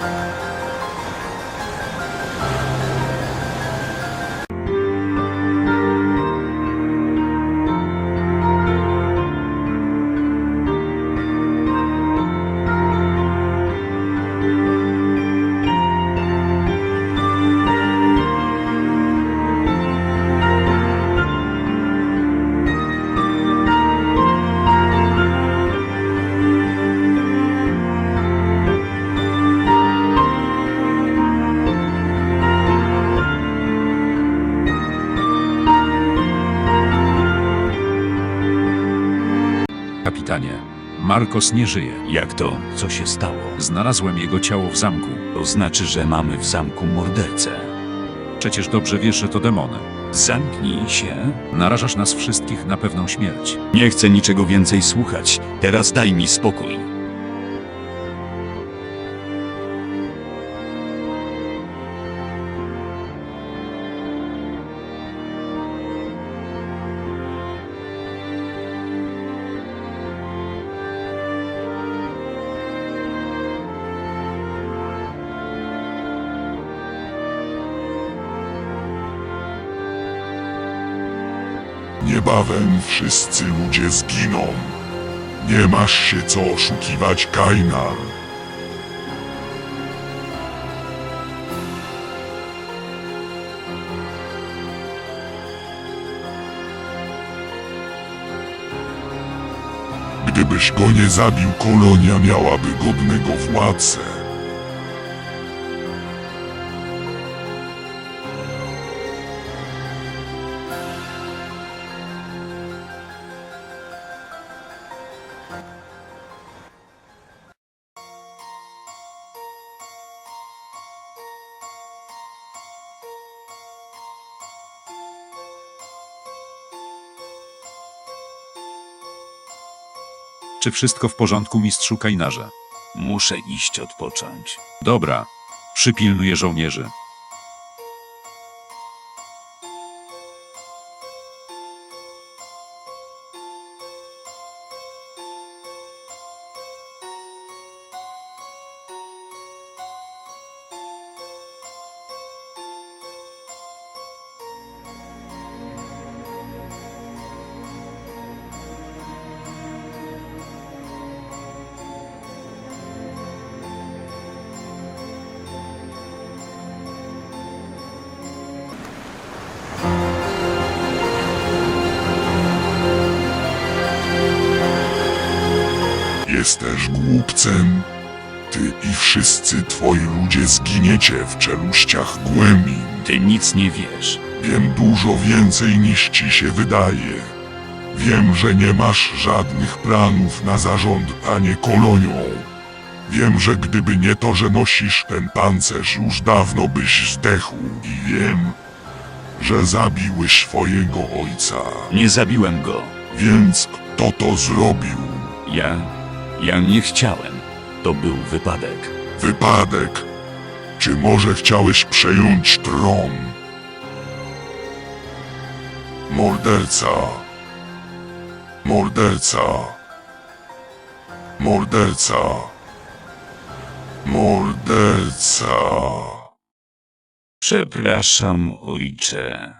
Bye. Kapitanie. Marcos nie żyje. Jak to? Co się stało? Znalazłem jego ciało w zamku. To znaczy, że mamy w zamku mordercę. Przecież dobrze wiesz, że to demony. Zamknij się. Narażasz nas wszystkich na pewną śmierć. Nie chcę niczego więcej słuchać. Teraz daj mi spokój. Niebawem wszyscy ludzie zginą. Nie masz się co oszukiwać, Kainar. Gdybyś go nie zabił, kolonia miałaby godnego władcę. Czy wszystko w porządku, mistrzu Kajnarze? Muszę iść odpocząć. Dobra. Przypilnuję żołnierzy. Jesteś głupcem. Ty i wszyscy twoi ludzie zginiecie w czeluściach głębin. Ty nic nie wiesz. Wiem dużo więcej niż ci się wydaje. Wiem, że nie masz żadnych planów na zarządzanie kolonią. Wiem, że gdyby nie to, że nosisz ten pancerz, już dawno byś zdechł. I wiem, że zabiłeś swojego ojca. Nie zabiłem go. Więc kto to zrobił? Ja. Ja nie chciałem. To był wypadek. Wypadek. Czy może chciałeś przejąć tron? Morderca. Morderca. Morderca. Morderca. Przepraszam, ojcze.